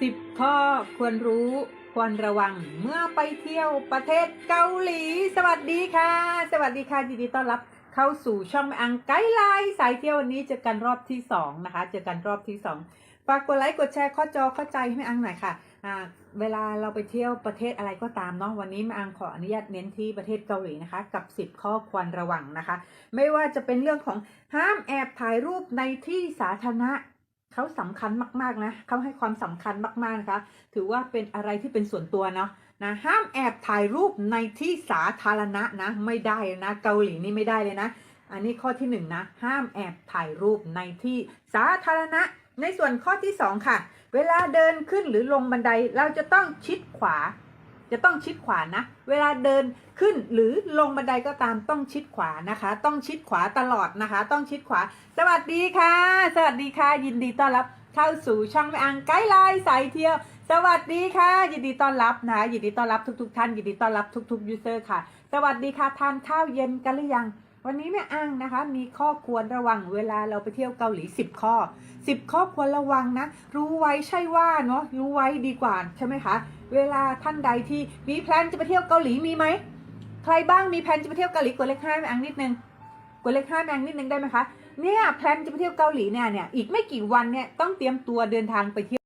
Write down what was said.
สิบข้อควรรู้ควรระวังเมื่อไปเที่ยวประเทศเกาหลี สวัสดีค่ะ สวัสดีค่ะยินดีต้อนรับเข้าสู่ช่องแม่อังไกด์ไลน์สายเที่ยววันนี้เจอกันรอบที่สองนะคะเจอกันรอบที่สองฝากกดไลค์กดแชร์ข้อจอเข้าใจให้แม่อังหน่อยค่ะอ่าเวลาเราไปเที่ยวประเทศอะไรก็ตามเนาะวันนี้แม่อังขออนุญาตเน้นที่ประเทศเกาหลีนะคะ กับ 10 ข้อควรระวังนะคะ ไม่ว่าจะเป็นเรื่องของห้ามแอบถ่ายรูปในที่สาธารณะ เขาสำคัญมากๆนะเขาให้ความสำคัญมากๆนะคะ ถือว่าเป็นอะไรที่เป็นส่วนตัวเนาะนะห้ามแอบถ่ายรูปในที่สาธารณะนะไม่ได้นะเกาหลีนี่ไม่ได้เลยนะ อันนี้ข้อที่หนึ่งนะห้ามแอบถ่ายรูปในที่สาธารณะ ในส่วนข้อที่สองค่ะ เวลาเดินขึ้นหรือลงบันไดเราจะต้องชิดขวา จะต้องชิดขวานะ เวลาเดินขึ้นหรือลงบันไดก็ตามต้องชิดขวานะคะ ต้องชิดขวาตลอดนะคะ ต้องชิดขวา สวัสดีค่ะ สวัสดีค่ะ ยินดีต้อนรับเข้าสู่ช่องแม่อังไกด์ไลน์สายเที่ยว สวัสดีค่ะ ยินดีต้อนรับนะยินดีต้อนรับทุก ๆ ท่าน ยินดีต้อนรับทุกๆยูเซอร์ค่ะ สวัสดีค่ะทานข้าวเย็นกันหรือยัง วันนี้แม่อังนะคะ มีข้อควรระวังเวลาเราไปเที่ยวเกาหลี 10 ข้อ 10 ข้อควรระวังนะ รู้ไว้ใช่ว่าเนาะรู้ไว้ดีกว่าใช่ไหมคะ เวลาท่านใดที่มีแพลนจะไปเที่ยวเกาหลีมีไหมใครบ้างมีแพลนจะไปเที่ยวเกาหลีกดเลขห้าแม่อังนิดนึงกดเลขห้าแม่อังนิดนึงได้ไหมคะเนี่ยแพลนจะไปเที่ยวเกาหลีเนี่ยเนี่ยอีกไม่กี่วันเนี่ยต้องเตรียมตัวเดินทางไปเที่ยว